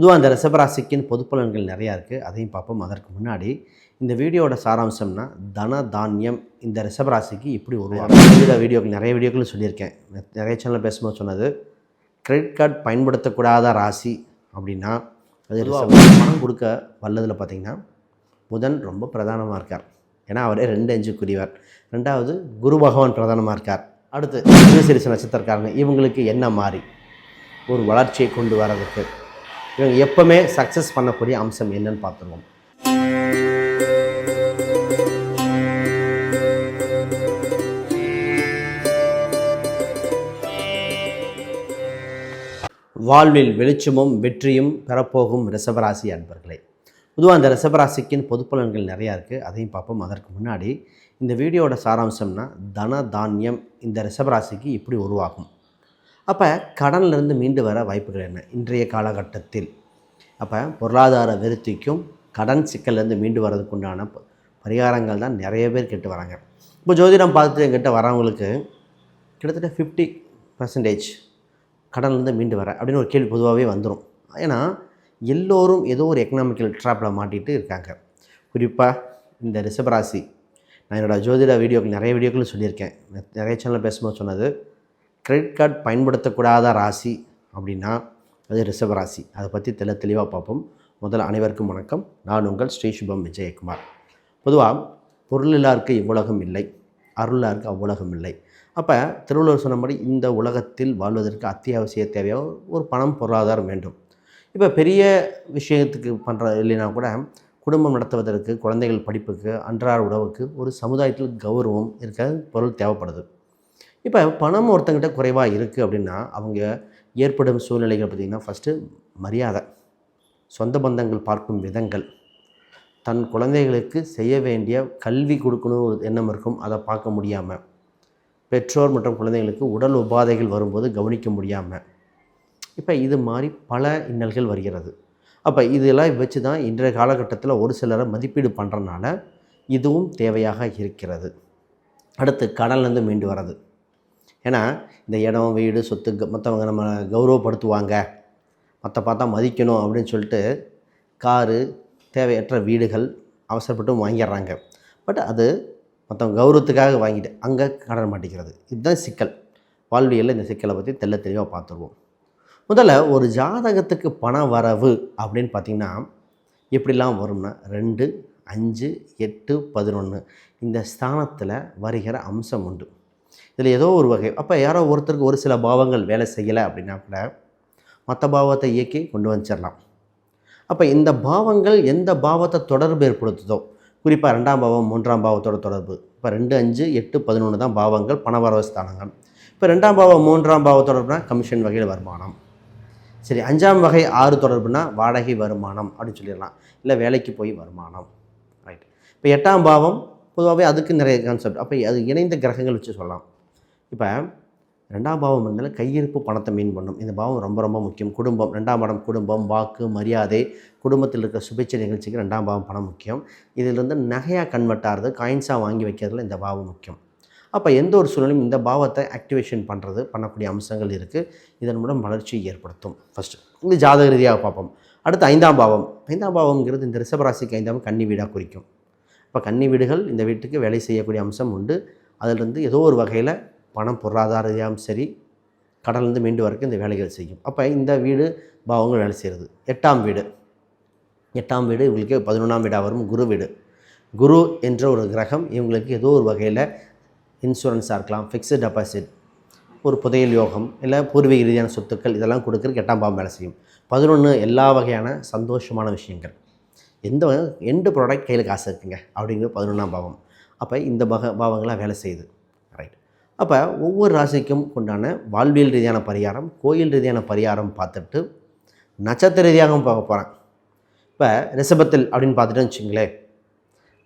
பொதுவாக அந்த ரிஷபராசிக்கின் பொது பலன்கள் நிறையா இருக்குது அதையும் பார்ப்போம். அதற்கு முன்னாடி இந்த வீடியோட சாராம்சம்னா தன தானியம் இந்த ரிஷபராசிக்கு இப்படி உருவாகும். வீடியோ வீடியோக்கள் நிறைய வீடியோக்கள் சொல்லியிருக்கேன். நிறைய சேனலில் பேசும்போது சொன்னது கிரெடிட் கார்டு பயன்படுத்தக்கூடாத ராசி அப்படின்னா அது. பணம் கொடுக்க வல்லதில் பார்த்தீங்கன்னா புதன் ரொம்ப பிரதானமாக இருக்கார். ஏன்னா அவரே ரெண்டு அஞ்சுக்குரியவர் ரெண்டாவது குரு பகவான் பிரதானமாக இருக்கார். அடுத்து மிருகசீரிச நட்சத்திரக்காரங்க இவங்களுக்கு என்ன மாறி? ஒரு வளர்ச்சியை கொண்டு வரதுக்கு இவங்க எப்பவுமே சக்ஸஸ் பண்ணக்கூடிய அம்சம் என்னன்னு பார்த்துருவோம். வாழ்வில் வெளிச்சமும் வெற்றியும் பெறப்போகும் ரிசபராசி அன்பர்களே. பொதுவாக அந்த ரிசபராசிக்கின் பொது பலன்கள் நிறையா இருக்குது அதையும் பார்ப்போம். அதற்கு முன்னாடி இந்த வீடியோட சாராம்சம்னா தன தானியம் இந்த ரிசபராசிக்கு இப்படி உருவாகும். அப்போ கடன்லேருந்து மீண்டு வர வாய்ப்புகள் என்ன? இன்றைய காலகட்டத்தில். அப்போ பொருளாதார விருத்திக்கும் கடன் சிக்கல்லேருந்து மீண்டு வர்றதுக்குண்டான ப- பரிகாரங்கள் தான் நிறைய பேர் கேட்டு வராங்க. இப்போ ஜோதிடம் பார்த்துட்டு என்கிட்ட வரவங்களுக்கு கிட்டத்தட்ட ஃபிஃப்டி பர்சன்டேஜ் கடன்லேருந்து மீண்டு வர அப்படின்னு ஒரு கேள்வி பொதுவாகவே வந்துடும் ஏன்னா எல்லோரும் ஏதோ ஒரு எக்கனாமிக்கல் ட்ராப்பில் மாட்டிகிட்டு இருக்காங்க. குறிப்பாக இந்த ரிஷபராசி. நான் என்னோடய ஜோதிட வீடியோக்கள் நிறைய வீடியோக்கள் சொல்லியிருக்கேன். நிறைய சேனலில் பேசும்போது சொன்னது. கிரெடிட் கார்டு பயன்படுத்தக்கூடாத ராசி அப்படின்னா அது ரிஷபராசி அதை பற்றி தெல தெளிவாக பார்ப்போம். முதல்ல அனைவருக்கும் வணக்கம். நான் உங்கள் ஸ்ரீ சுபம் விஜயகுமார். பொதுவாக பொருளில்லாருக்கு இவ்வுலகம் இல்லை. அருளாருக்கு அவ்வுலகம் இல்லை. அப்போ திருவள்ளுவர் சொன்னபடி இந்த உலகத்தில் வாழ்வதற்கு அத்தியாவசிய தேவையாக ஒரு பணம் பொருளாதாரம் வேண்டும். இப்போ பெரிய விஷயத்துக்கு பண்ணுற இல்லைனா கூட குடும்பம் நடத்துவதற்கு குழந்தைகள் படிப்புக்கு அன்றாட உணவுக்கு ஒரு சமுதாயத்தில் கௌரவம் இருக்க பொருள் தேவைப்படுது. இப்போ பணம் ஒருத்தங்கிட்ட குறைவாக இருக்குது அப்படின்னா அவங்க ஏற்படும் சூழ்நிலைகள் பார்த்திங்கன்னா ஃபஸ்ட்டு மரியாதை சொந்த பந்தங்கள் பார்க்கும் விதங்கள் தன் குழந்தைகளுக்கு செய்ய வேண்டிய கல்வி கொடுக்கணும் ஒரு எண்ணம் இருக்கும் அதை பார்க்க முடியாமல் பெற்றோர் மற்றும் குழந்தைகளுக்கு உடல் உபாதைகள் வரும்போது கவனிக்க முடியாமல் இப்போ இது மாதிரி பல இன்னல்கள் வருகிறது. அப்போ இதெல்லாம் வச்சு தான் இன்றைய காலகட்டத்தில் ஒரு சிலரை மதிப்பீடு பண்ணுறனால இதுவும் தேவையாக இருக்கிறது. அடுத்து கடன்லேருந்து மீண்டு வர்றது. ஏன்னா இந்த இடம் வீடு சொத்து க- மற்றவங்க நம்ம கௌரவப்படுத்துவாங்க. மற்ற பார்த்தா மதிக்கணும் அப்படின்னு சொல்லிட்டு காரு தேவையற்ற வீடுகள் அவசரப்பட்டு வாங்கிடுறாங்க. பட் அது மற்றவங்க கௌரவத்துக்காக வாங்கிட்டு அங்கே கடன் மாட்டிக்கிறது. இதுதான் சிக்கல். வாழ்வியலில் இந்த சிக்கலை பற்றி தெள்ள தெளிவாக பார்த்துருவோம் முதல்ல ஒரு ஜாதகத்துக்கு பண வரவு அப்படின்னு பார்த்திங்கன்னா எப்படிலாம் வரும்னா ரெண்டு அஞ்சு எட்டு பதினொன்று இந்த ஸ்தானத்தில் வருகிற அம்சம் உண்டு. இதில் ஏதோ ஒரு வகை. அப்போ யாரோ ஒருத்தருக்கு ஒரு சில பாவங்கள் வேலை செய்யலை அப்படின்னா கூட மற்ற பாவத்தை இயக்கி கொண்டு வந்துச்சிடலாம் அப்போ இந்த பாவங்கள் எந்த பாவத்தை தொடர்பு ஏற்படுத்துதோ குறிப்பாக ரெண்டாம் பாவம் மூன்றாம் பாவத்தோட தொடர்பு. இப்போ ரெண்டு அஞ்சு எட்டு பதினொன்று தான் பாவங்கள் பணவரவு ஸ்தானங்கள். இப்போ ரெண்டாம் பாவம் மூன்றாம் பாவ தொடர்புனா கமிஷன் வகையில் வருமானம். சரி அஞ்சாம் வகை ஆறு தொடர்புனா வாடகை வருமானம் அப்படின்னு சொல்லிடலாம். இல்லை வேலைக்கு போய் வருமானம். ரைட் இப்போ எட்டாம் பாவம் பொதுவாகவே அதுக்கு நிறைய கான்செப்ட் அப்போ அது இணைந்த கிரகங்கள் வச்சு சொல்லலாம். இப்போ ரெண்டாம் பாவம் இருந்தாலும் கையிருப்பு பணத்தை மீன் பண்ணும். இந்த பாவம் ரொம்ப ரொம்ப முக்கியம். குடும்பம் ரெண்டாம் இடம் குடும்பம் வாக்கு மரியாதை குடும்பத்தில் இருக்கிற சுபேட்சை நிகழ்ச்சிக்கு ரெண்டாம் பாவம் பணம் முக்கியம். இதிலிருந்து நகையாக கன்வெர்ட் ஆகிறது காயின்ஸாக வாங்கி வைக்கிறதுல இந்த பாவம் முக்கியம். அப்போ எந்த ஒரு சூழ்நிலையும் இந்த பாவத்தை ஆக்டிவேஷன் பண்ணுறது பண்ணக்கூடிய அம்சங்கள் இருக்குது இதன் மூலம் வளர்ச்சியை ஏற்படுத்தும். ஃபஸ்ட்டு இது ஜாதக ரீதியாக பார்ப்போம். அடுத்து ஐந்தாம் பாவம். ஐந்தாம் பாவம்ங்கிறது இந்த ரிஷபராசிக்கு ஐந்தாம் கன்னி வீடாக குறிக்கும். இப்போ கன்னி வீடுகள் இந்த வீட்டுக்கு வேலை செய்யக்கூடிய அம்சம் உண்டு. அதிலிருந்து ஏதோ ஒரு வகையில் பணம் பொருளாதார ரீதியாகவும் சரி கடல்லேருந்து மீண்டு வரைக்கும் இந்த வேலைகள் செய்யும். அப்போ இந்த வீடு பாவங்கள் வேலை செய்கிறது. எட்டாம் வீடு. எட்டாம் வீடு இவங்களுக்கு பதினொன்றாம் வீடாக வரும். குரு வீடு. குரு என்ற ஒரு கிரகம் இவங்களுக்கு ஏதோ ஒரு வகையில் இன்சூரன்ஸாக இருக்கலாம் ஃபிக்ஸ்டு டெபாசிட் ஒரு புதையல் யோகம் இல்லை பூர்வீக ரீதியான சொத்துக்கள் இதெல்லாம் கொடுக்குறதுக்கு எட்டாம் பாவம் வேலை செய்யும். பதினொன்று எல்லா வகையான சந்தோஷமான விஷயங்கள். எந்த எண்டு ப்ராடக்ட் கையில் காசு இருக்குங்க அப்படிங்கிற பதினொன்றாம் பாவம். அப்போ இந்த பக பாவங்களாக வேலை செய்யுது. அப்போ ஒவ்வொரு ராசிக்கும் உண்டான வாழ்வியல் ரீதியான பரிகாரம் கோயில் ரீதியான பரிகாரம் பார்த்துட்டு நட்சத்திர ரீதியாகவும் பார்க்க போகிறேன் இப்போ ரிஷபத்தில் அப்படின்னு பார்த்துட்டு வச்சுங்களேன்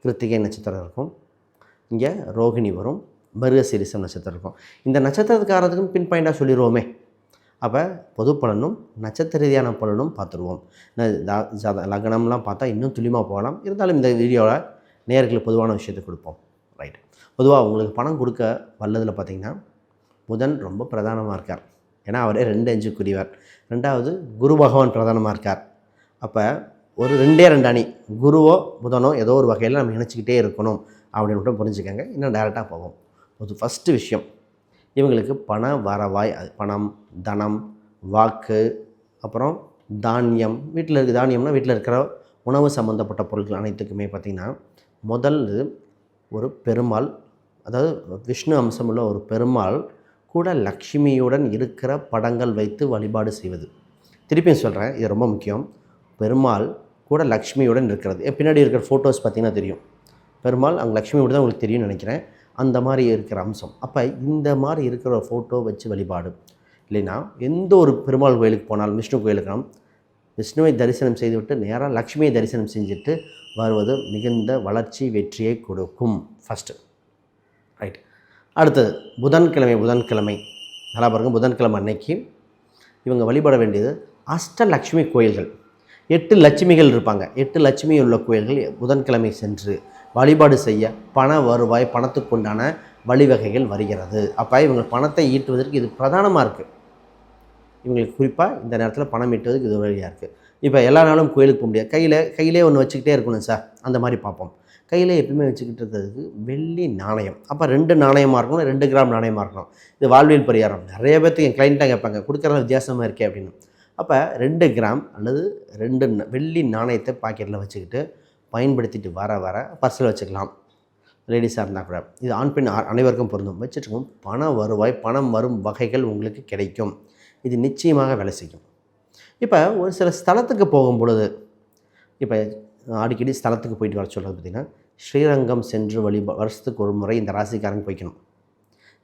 கிருத்திகை நட்சத்திரம் இருக்கும். இங்கே ரோகிணி வரும் மிருகசீரிசம் நட்சத்திரம் இருக்கும். இந்த நட்சத்திரக்காரத்துக்கும் பின் பாயிண்டாக சொல்லிடுவோமே அப்போ பொது பலனும் நட்சத்திர ரீதியான பலனும் பார்த்துருவோம். லக்னம்லாம் பார்த்தா இன்னும் துல்லியமாக போகலாம். இருந்தாலும் இந்த வீடியோவில் நேர்களுக்கு பொதுவான விஷயத்தை கொடுப்போம். ரைட் பொதுவாக உங்களுக்கு பணம் கொடுக்க வல்லதில் பார்த்தீங்கன்னா புதன் ரொம்ப பிரதானமாக இருக்கார். ஏன்னா அவரே ரெண்டு அஞ்சுக்குரியவர் ரெண்டாவது குரு பகவான் பிரதானமாக இருக்கார். அப்போ ஒரு ரெண்டே ரெண்டு அணி குருவோ புதனோ ஏதோ ஒரு வகையில் நம்ம நினச்சிக்கிட்டே இருக்கணும் அப்படின்னு மட்டும் புரிஞ்சுக்கோங்க. இன்னும் டேரெக்டாக போவோம். ஒரு ஃபஸ்ட்டு விஷயம் இவங்களுக்கு பண வரவாய் அது பணம் தனம் வாக்கு அப்புறம் தானியம் வீட்டில் இருக்க தானியம்னா வீட்டில் இருக்கிற உணவு சம்மந்தப்பட்ட பொருட்கள் அனைத்துக்குமே பார்த்திங்கன்னா முதல் ஒரு பெருமாள் அதாவது விஷ்ணு அம்சம் உள்ள ஒரு பெருமாள் கூட லக்ஷ்மியுடன் இருக்கிற படங்கள் வைத்து வழிபாடு செய்வது. திருப்பியும் சொல்கிறேன் இது ரொம்ப முக்கியம். பெருமாள் கூட லக்ஷ்மியுடன் இருக்கிறது. என் பின்னாடி இருக்கிற ஃபோட்டோஸ் பார்த்திங்கன்னா தெரியும். பெருமாள் அங்கே லக்ஷ்மியோட தான் உங்களுக்கு தெரியும்னு நினைக்கிறேன். அந்த மாதிரி இருக்கிற அம்சம். அப்போ இந்த மாதிரி இருக்கிற ஃபோட்டோ வச்சு வழிபாடு. இல்லைன்னா எந்த ஒரு பெருமாள் கோயிலுக்கு போனாலும் விஷ்ணு கோயிலுக்கு விஷ்ணுவை தரிசனம் செய்துவிட்டு நேராக லக்ஷ்மியை தரிசனம் செஞ்சுட்டு வருவது மிகுந்த வளர்ச்சி வெற்றியை கொடுக்கும். ஃபஸ்ட்டு ரைட் அடுத்தது புதன்கிழமை புதன்கிழமை. நல்லா பாருங்க புதன்கிழமை அன்னைக்கு இவங்க வழிபட வேண்டியது அஷ்டலக்ஷ்மி கோயில்கள். எட்டு லட்சுமிகள் இருப்பாங்க. எட்டு லட்சுமி உள்ள கோயில்கள் புதன்கிழமை சென்று வழிபாடு செய்ய பண வருவாய் பணத்துக்குண்டான வழிவகைகள் வருகிறது. அப்போ இவங்க பணத்தை ஈட்டுவதற்கு இது பிரதானமாக இருக்குது இவங்களுக்கு குறிப்பாக இந்த நேரத்தில் பணம் ஈட்டுவதுக்கு இது வழியாக இருக்குது இப்போ எல்லா நாளும் கோயிலுக்கு போக முடியாது. கையில் கையிலே ஒன்று வச்சுக்கிட்டே இருக்கணும் சார். அந்த மாதிரி பார்ப்போம். கையில் எப்பவுமே வச்சுக்கிட்டு இருக்கிறதுக்கு வெள்ளி நாணயம். அப்போ ரெண்டு நாணயமாக இருக்கணும் ரெண்டு கிராம் நாணயமாக இருக்கணும். இது வாழ்வியல் பரிகாரம். நிறைய பேர்த்துக்கு என் கிளைண்ட்டாக கேட்பாங்க கொடுக்குற வித்தியாசமாக இருக்கே அப்படின்னு. அப்போ ரெண்டு கிராம் அல்லது ரெண்டு வெள்ளி நாணயத்தை பாக்கெட்டில் வச்சுக்கிட்டு பயன்படுத்திட்டு வர வர பர்ஸில் வச்சுக்கலாம். லேடிஸாக இருந்தால் கூட. இது ஆண் பெண் அனைவருக்கும் பொருந்தும். வச்சுருக்கோம் பண வருவாய் பணம் வரும் வகைகள் உங்களுக்கு கிடைக்கும். இது நிச்சயமாக வேலை செய்யும். இப்போ ஒரு சில ஸ்தலத்துக்கு போகும் பொழுது இப்போ அடிக்கடி ஸ்தலத்துக்கு போயிட்டு வர சொல்கிறது பார்த்திங்கன்னா ஸ்ரீரங்கம் சென்று வழிபா வருஷத்துக்கு ஒரு முறை இந்த ராசிக்காரங்க போய்க்கணும்.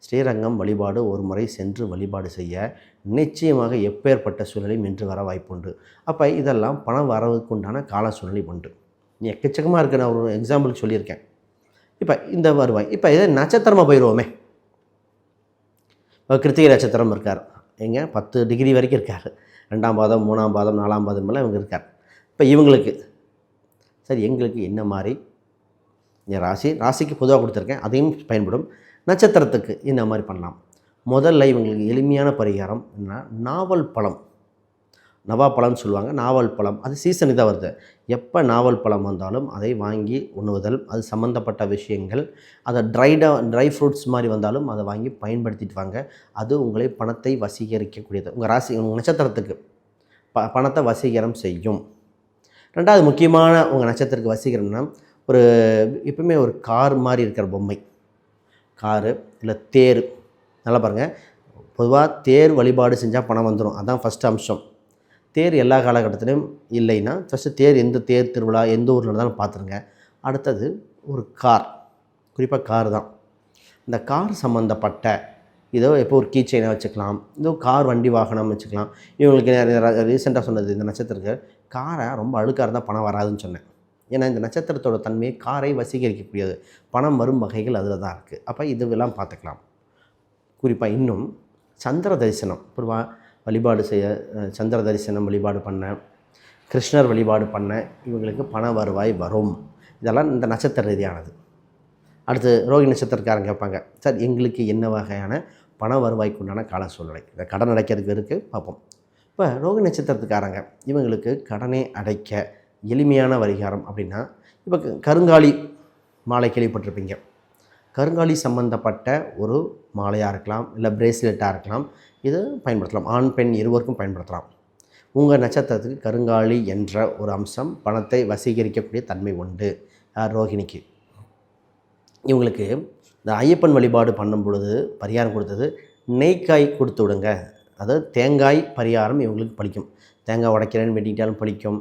ஸ்ரீரங்கம் வழிபாடு ஒரு முறை சென்று வழிபாடு செய்ய நிச்சயமாக எப்பேற்பட்ட சூழ்நிலையும் இன்று வர வாய்ப்புண்டு. அப்போ இதெல்லாம் பணம் வரவுக்குண்டான கால சூழ்நிலை உண்டு. நீ எக்கச்சக்கமாக இருக்கு. நான் ஒரு எக்ஸாம்பிளுக்கு சொல்லியிருக்கேன். இப்போ இந்த வருவாய் இப்போ இதை நட்சத்திரமாக போயிடுவோமே கிருத்திகை நட்சத்திரம் இருக்கார். எங்க? பத்து டிகிரி வரைக்கும் இருக்கார். ரெண்டாம் பாதம் மூணாம் பாதம் நாலாம் பாதம் எல்லாம் இவங்க இருக்கார். இப்போ இவங்களுக்கு சரி எங்களுக்கு என்ன மாதிரி? என் ராசி ராசிக்கு பொதுவாக கொடுத்துருக்கேன். அதையும் பயன்படும். நட்சத்திரத்துக்கு இந்த மாதிரி பண்ணலாம்? முதல்ல இவங்களுக்கு எளிமையான பரிகாரம் என்ன? நாவல் பழம். நவா பழம்னு சொல்லுவாங்க நாவல் பழம். அது சீசனுக்கு தான் வருது. எப்போ நாவல் பழம் வந்தாலும் அதை வாங்கி உண்ணுவதல் அது சம்மந்தப்பட்ட விஷயங்கள் அதை ட்ரைடாக ட்ரை ஃப்ரூட்ஸ் மாதிரி வந்தாலும் அதை வாங்கி பயன்படுத்திட்டு வாங்க. அது உங்களை பணத்தை வசீகரிக்கக்கூடியது. உங்கள் ராசி உங்கள் நட்சத்திரத்துக்கு ப பணத்தை வசீகரம் செய்யும். ரெண்டாவது முக்கியமான உங்கள் நட்சத்திரத்துக்கு வசீகரம்னா ஒரு எப்பவுமே ஒரு கார் மாதிரி இருக்கிற பொம்மை. காரு இல்லை தேர். நல்லா பாருங்கள் பொதுவாக தேர் வழிபாடு செஞ்சால் பணம் வந்துடும் அதான் ஃபஸ்ட் அம்சம். தேர் எல்லா காலகட்டத்திலையும் இல்லைன்னா ஃபஸ்ட்டு தேர் எந்த தேர் திருவிழா எந்த ஊரில் இருந்தாலும் பார்த்துருங்க. அடுத்தது ஒரு கார். குறிப்பாக கார் தான். இந்த கார் சம்மந்தப்பட்ட இதோ எப்போ ஒரு கீ வச்சுக்கலாம். இதோ கார் வண்டி வாகனம் வச்சுக்கலாம். இவங்களுக்கு ரீசெண்டாக சொன்னது இந்த நட்சத்திரத்துக்கு காரை ரொம்ப அழுக்காக இருந்தால் பணம் வராதுன்னு சொன்னேன். ஏன்னா இந்த நட்சத்திரத்தோட தன்மையை காரை வசீகரிக்கக்கூடியது. பணம் வரும் வகைகள் அதில் தான் இருக்குது அப்போ இதுவெல்லாம் பார்த்துக்கலாம். குறிப்பாக இன்னும் சந்திர தரிசனம். பொதுவாக வழிபாடு செய்ய சந்திர தரிசனம் வழிபாடு பண்ண கிருஷ்ணர் வழிபாடு பண்ண இவங்களுக்கு பண வருவாய் வரும். இதெல்லாம் இந்த நட்சத்திர ரீதியானது. அடுத்து ரோகி நட்சத்திரக்காரங்க கேட்பாங்க சார் எங்களுக்கு என்ன வகையான பண வருவாய்க்கு உண்டான கால சூழ்நிலை? இந்த கடன் அடைக்கிறதுக்கு இருக்குது பார்ப்போம். இப்போ ரோகி நட்சத்திரத்துக்காரங்க இவங்களுக்கு கடனை அடைக்க எளிமையான பரிகாரம் அப்படின்னா இப்போ க- கருங்காலி மாலை கேள்விப்பட்டிருப்பீங்க. கருங்காலி சம்பந்தப்பட்ட ஒரு மாலையாக இருக்கலாம் இல்லை பிரேஸ்லெட்டாக இருக்கலாம் இது பயன்படுத்தலாம். ஆண் பெண் இருவருக்கும் பயன்படுத்தலாம். உங்கள் நட்சத்திரத்துக்கு கருங்காலி என்ற ஒரு அம்சம் பணத்தை வசீகரிக்கக்கூடிய தன்மை உண்டு. ரோஹிணிக்கு. ரோகிணிக்கு இவங்களுக்கு இந்த ஐயப்பன் வழிபாடு பண்ணும் பொழுது பரிகாரம் கொடுத்தது நெய்க்காய் கொடுத்து விடுங்க. அதாவது தேங்காய் பரிகாரம் இவங்களுக்கு பழிக்கும் தேங்காய் உடைக்கிறேன்னு வெட்டிக்கிட்டாலும் பழிக்கும்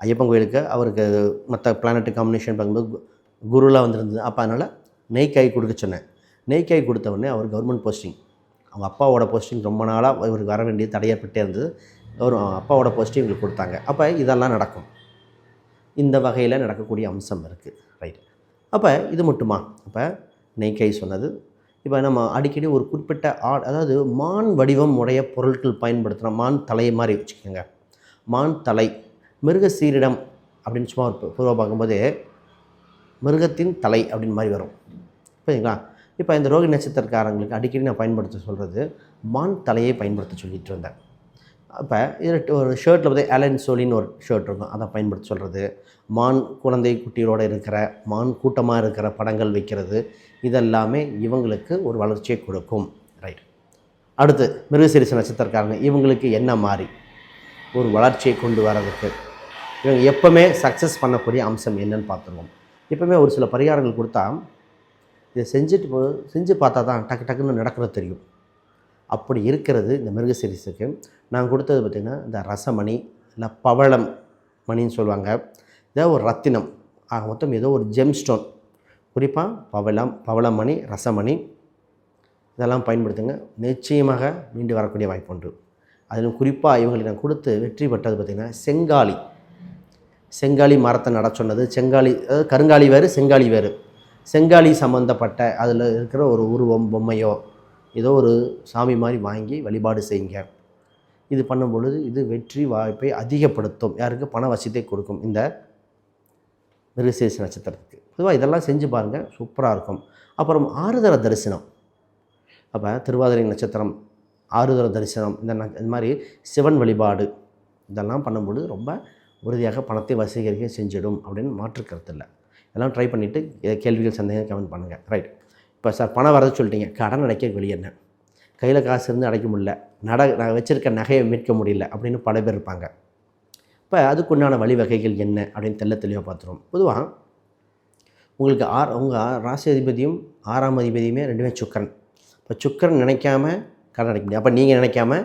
ஐயப்பன் கோயிலுக்கு அவருக்கு மற்ற பிளானட்டு காம்பினேஷன் பார்க்கும்போது குருலாம் வந்திருந்தது. அப்போ அதனால் நெய்க்காய் கொடுக்க சொன்னேன். நெய்க்காய் கொடுத்த உடனே அவர் கவர்மெண்ட் போஸ்டிங் அவங்க அப்பாவோட போஸ்டிங் ரொம்ப நாளாக இவருக்கு வர வேண்டிய தடையப்பட்டே இருந்தது. அவர் அப்பாவோட போஸ்டிங் இவங்களுக்கு கொடுத்தாங்க. அப்போ இதெல்லாம் நடக்கும். இந்த வகையில் நடக்கக்கூடிய அம்சம் இருக்குது ரைட் அப்போ இது மட்டுமா? அப்போ நெய்க்காய் சொன்னது. இப்போ நம்ம அடிக்கடி ஒரு குறிப்பிட்ட ஆ அதாவது மான் வடிவம் உடைய பொருட்கள் பயன்படுத்துகிறோம் மான் தலை மாதிரி வச்சுக்கோங்க. மான் தலை மிருக சீரிடம் அப்படின்னு சும்மா ஒரு பூர்வம் பார்க்கும்போது மிருகத்தின் தலை அப்படின்னு மாதிரி வரும். புரியுதுங்களா? இப்போ இந்த ரோகி நட்சத்திரக்காரங்களுக்கு அடிக்கடி நான் பயன்படுத்த சொல்கிறது மான் தலையை பயன்படுத்த சொல்லிட்டு இருந்தேன் அப்போ இது ஒரு ஷர்ட்டில் பார்த்து அலன் சோலின்னு ஒரு ஷர்ட் இருக்கும். அதை பயன்படுத்த சொல்கிறது மான் குழந்தை குட்டிகளோடு இருக்கிற மான் கூட்டமாக இருக்கிற படங்கள் வைக்கிறது இதெல்லாமே இவங்களுக்கு ஒரு வளர்ச்சியை கொடுக்கும். ரைட் அடுத்து மிருகசீரிச நட்சத்திரக்காரங்க இவங்களுக்கு என்ன மாதிரி ஒரு வளர்ச்சியை கொண்டு வர்றதுக்கு இவங்க எப்போவுமே சக்ஸஸ் பண்ணக்கூடிய அம்சம் என்னன்னு பார்த்துருவோம். எப்போவுமே ஒரு சில பரிகாரங்கள் கொடுத்தா இதை செஞ்சுட்டு போ செஞ்சு பார்த்தா தான் டக்கு டக்குன்னு நடக்கிறது தெரியும். அப்படி இருக்கிறது இந்த மிருகசீரிஸுக்கு நான் கொடுத்தது பார்த்திங்கன்னா இந்த ரசமணி இல்லை பவளம் மணின்னு சொல்லுவாங்க. இதை ஒரு ரத்தினம். ஆக மொத்தம் ஏதோ ஒரு ஜெம் ஸ்டோன் குறிப்பாக பவளம் பவளமணி ரசமணி இதெல்லாம் பயன்படுத்துங்க. நிச்சயமாக மீண்டு வரக்கூடிய வாய்ப்பு உண்டு. அதிலும் குறிப்பாக இவங்களுக்கு நான் கொடுத்து வெற்றி பெற்றது பார்த்திங்கன்னா செங்காலி. செங்காலி மரத்தை நட சொன்னது. செங்காலி அதாவது கருங்காலி வேறு செங்காலி வேறு. செங்காலி சம்மந்தப்பட்ட அதில் இருக்கிற ஒரு உருவம் பொம்மையோ ஏதோ ஒரு சாமி மாதிரி வாங்கி வழிபாடு செய்யுங்க. இது பண்ணும் பொழுது இது வெற்றி வாய்ப்பை அதிகப்படுத்தும். யாருக்கு? பண வசதியை கொடுக்கும். இந்த மிருகசேஷ நட்சத்திரத்துக்கு. பொதுவாக இதெல்லாம் செஞ்சு பாருங்கள் சூப்பராக இருக்கும். அப்புறம் ஆறுதல தரிசனம். அப்போ திருவாதிரை நட்சத்திரம் ஆறுதல தரிசனம் இந்த ந இந்த மாதிரி சிவன் வழிபாடு இதெல்லாம் பண்ணும்பொழுது ரொம்ப உறுதியாக பணத்தை வசீகரிக்க செஞ்சிடும் அப்படின்னு மாற்று கருத்து இல்லை எல்லாம் ட்ரை பண்ணிவிட்டு கேள்விகள் சந்தேகம் கமெண்ட் பண்ணுங்கள் ரைட் இப்போ சார் பணம் வரது சொல்லிட்டீங்க. கடன் அடைக்க வெளியே என்ன? கையில் காசு இருந்து அடைக்க முடியல. நட நான் வச்சுருக்க நகையை மீட்க முடியல அப்படின்னு பல பேர் இருப்பாங்க. இப்போ அதுக்குண்டான வழிவகைகள் என்ன? அப்படின்னு தெல்ல தெளிவாக பார்த்துருவோம். பொதுவாக உங்களுக்கு ஆர் உங்கள் ராசி அதிபதியும் ஆறாம் அதிபதியுமே ரெண்டுமே சுக்கரன். இப்போ சுக்கரன் நினைக்காம கடன் அடைக்க முடியாது. அப்போ நீங்கள் நினைக்காம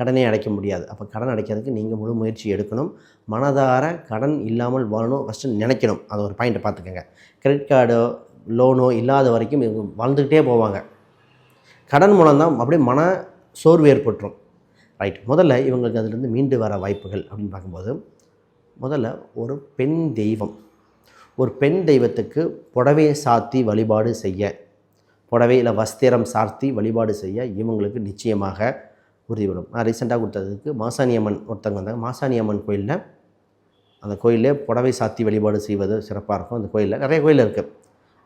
கடனே அடைக்க முடியாது. அப்போ கடன் அடைக்கிறதுக்கு நீங்கள் முழு முயற்சி எடுக்கணும். மனதார கடன் இல்லாமல் வாழணும் ஃபஸ்ட்டு நினைக்கணும். அது ஒரு பாயிண்ட்டை பார்த்துக்கோங்க. கிரெடிட் கார்டோ லோனோ இல்லாத வரைக்கும் இவங்க வாழ்ந்துக்கிட்டே போவாங்க. கடன் மூலம் தான் அப்படியே மன சோர்வு ஏற்பட்டுரும். ரைட் முதல்ல இவங்களுக்கு அதிலிருந்து மீண்டு வர வாய்ப்புகள் அப்படின்னு பார்க்கும்போது முதல்ல ஒரு பெண் தெய்வம். ஒரு பெண் தெய்வத்துக்கு புடவையை சாத்தி வழிபாடு செய்ய புடவையில் வஸ்திரம் சார்த்தி வழிபாடு செய்ய இவங்களுக்கு நிச்சயமாக உறுதிப்படும் நான் ரீசெண்டாக கொடுத்ததுக்கு மாசாணியம்மன் ஒருத்தவங்க வந்தாங்க. மாசாணி அம்மன் கோயிலில் அந்த கோயிலே புடவை சாத்தி வழிபாடு செய்வது சிறப்பாக இருக்கும் அந்த கோயிலில். நிறைய கோயில் இருக்குது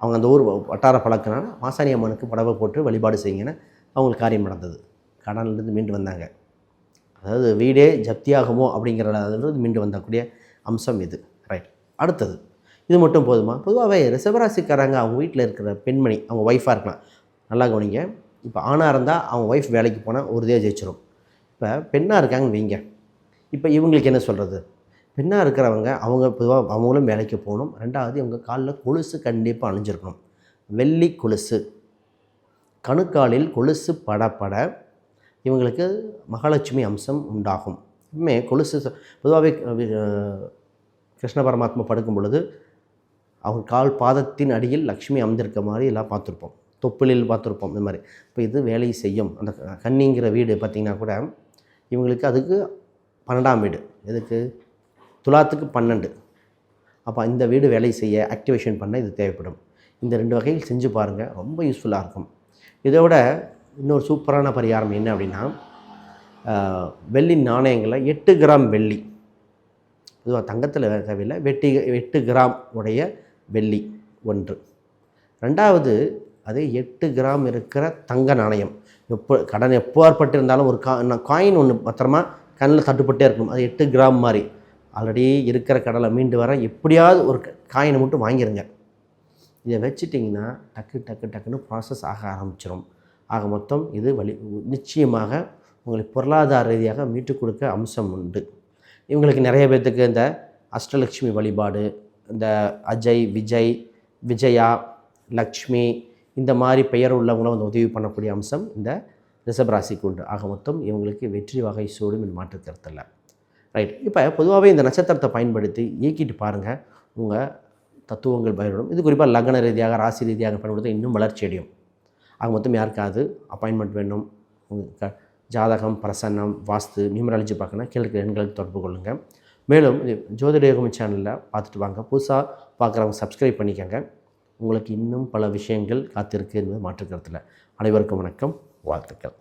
அவங்க அந்த ஊர் வட்டார பழக்கினால மாசாணி அம்மனுக்கு புடவை போட்டு வழிபாடு செய்யுங்கன்னு அவங்களுக்கு காரியம் நடந்தது. கடன்லேருந்து மீண்டு வந்தாங்க. அதாவது வீடே ஜப்தியாகுமோ அப்படிங்கிறதுலேருந்து மீண்டு வந்தக்கூடிய அம்சம் இது. ரைட் அடுத்தது. இது மட்டும் போதுமா? பொதுவாகவே ரிசவராசிக்காரங்க அவங்க வீட்டில் இருக்கிற பெண்மணி அவங்க ஒய்ஃபாக இருக்கலாம். நல்லா கவனிங்க. இப்போ ஆணாக இருந்தால் அவங்க ஒய்ஃப் வேலைக்கு போனால் உறுதியாக ஜெயிச்சிடும் இப்போ பெண்ணாக இருக்காங்கன்னு வைங்க. இப்போ இவங்களுக்கு என்ன சொல்கிறது பெண்ணாக இருக்கிறவங்க அவங்க பொதுவாக அவங்களும் வேலைக்கு போகணும். ரெண்டாவது இவங்க காலில் கொலுசு கண்டிப்பாக அணிஞ்சிருக்கணும். வெள்ளி கொலுசு. கணுக்காலில் கொலுசு படப்பட இவங்களுக்கு மகாலட்சுமி அம்சம் உண்டாகும். எப்பவுமே கொலுசு பொதுவாகவே கிருஷ்ண பரமாத்மா படுக்கும் பொழுது அவங்க கால் பாதத்தின் அடியில் லக்ஷ்மி அமர்ந்திருக்க மாதிரி எல்லாம் பார்த்துருப்போம். தொப்புளில் பார்த்துருப்போம் இந்த மாதிரி. இப்போ இது வேலை செய்யும். அந்த கன்னிங்கிற வீடு பார்த்திங்கன்னா கூட இவங்களுக்கு அதுக்கு பன்னெண்டாம் வீடு. எதுக்கு? துலாத்துக்கு பன்னெண்டு. அப்போ இந்த வீடு வேலை செய்ய ஆக்டிவேஷன் பண்ண இது தேவைப்படும். இந்த ரெண்டு வகையில் செஞ்சு பாருங்கள் ரொம்ப யூஸ்ஃபுல்லாக இருக்கும். இதை விட இன்னொரு சூப்பரான பரிகாரம் என்ன அப்படின்னா வெள்ளி நாணயங்களை எட்டு கிராம் வெள்ளி. பொதுவாக தங்கத்தில் தேவையில்லை. வெட்டி எட்டு கிராம் உடைய வெள்ளி ஒன்று. ரெண்டாவது அது எட்டு கிராம் இருக்கிற தங்க நாணயம். எப்போ கடன் எப்போற்பட்டிருந்தாலும் ஒரு கா காயின் ஒன்று பத்திரமா கண்ணில் தட்டுப்பட்டே இருக்கணும். அது எட்டு கிராம் மாதிரி. ஆல்ரெடி இருக்கிற கடலை மீண்டு வர எப்படியாவது ஒரு காயினை மட்டும் வாங்கிருங்க. இதை வச்சுட்டிங்கன்னா டக்கு டக்கு டக்குன்னு ப்ராசஸ் ஆக ஆரம்பிச்சிடும் ஆக மொத்தம் இது வழி நிச்சயமாக உங்களுக்கு பொருளாதார ரீதியாக மீட்டு கொடுக்க அம்சம் உண்டு. இவங்களுக்கு நிறைய பேர்த்துக்கு இந்த அஷ்டலக்ஷ்மி வழிபாடு இந்த அஜய் விஜய் விஜயா லக்ஷ்மி இந்த மாதிரி பெயர் உள்ளவங்களை வந்து உதவி பண்ணக்கூடிய அம்சம் இந்த ரிஷபராசிக்கு உண்டு ஆக மொத்தம் இவங்களுக்கு வெற்றி வகை சூடும் இந்த மாற்றுத்தருத்தில் ரைட் இப்போ பொதுவாகவே இந்த நட்சத்திரத்தை பயன்படுத்தி இயக்கிட்டு பாருங்கள் உங்கள் தத்துவங்கள் பயன்படும். இது குறிப்பாக லக்ன ரீதியாக ராசி ரீதியாக பயன்படுத்த இன்னும் வளர்ச்சி அடையும். ஆக மொத்தம் யாருக்காவது அப்பாயின்மெண்ட் வேணும். க ஜாதகம் பிரசன்னம் வாஸ்து நியூமராலஜி பார்க்கணும் கீழே எண்களுக்கு தொடர்பு கொள்ளுங்கள் மேலும் இது ஜோதிட யோகம் சேனலில் பார்த்துட்டு வாங்க. புதுசாக பார்க்குறவங்க சப்ஸ்கிரைப் பண்ணிக்கோங்க. உங்களுக்கு இன்னும் பல விஷயங்கள் காத்திருக்கு என்பது மாற்றுக்கருத்தில். அனைவருக்கும் வணக்கம். வாழ்த்துக்கள்.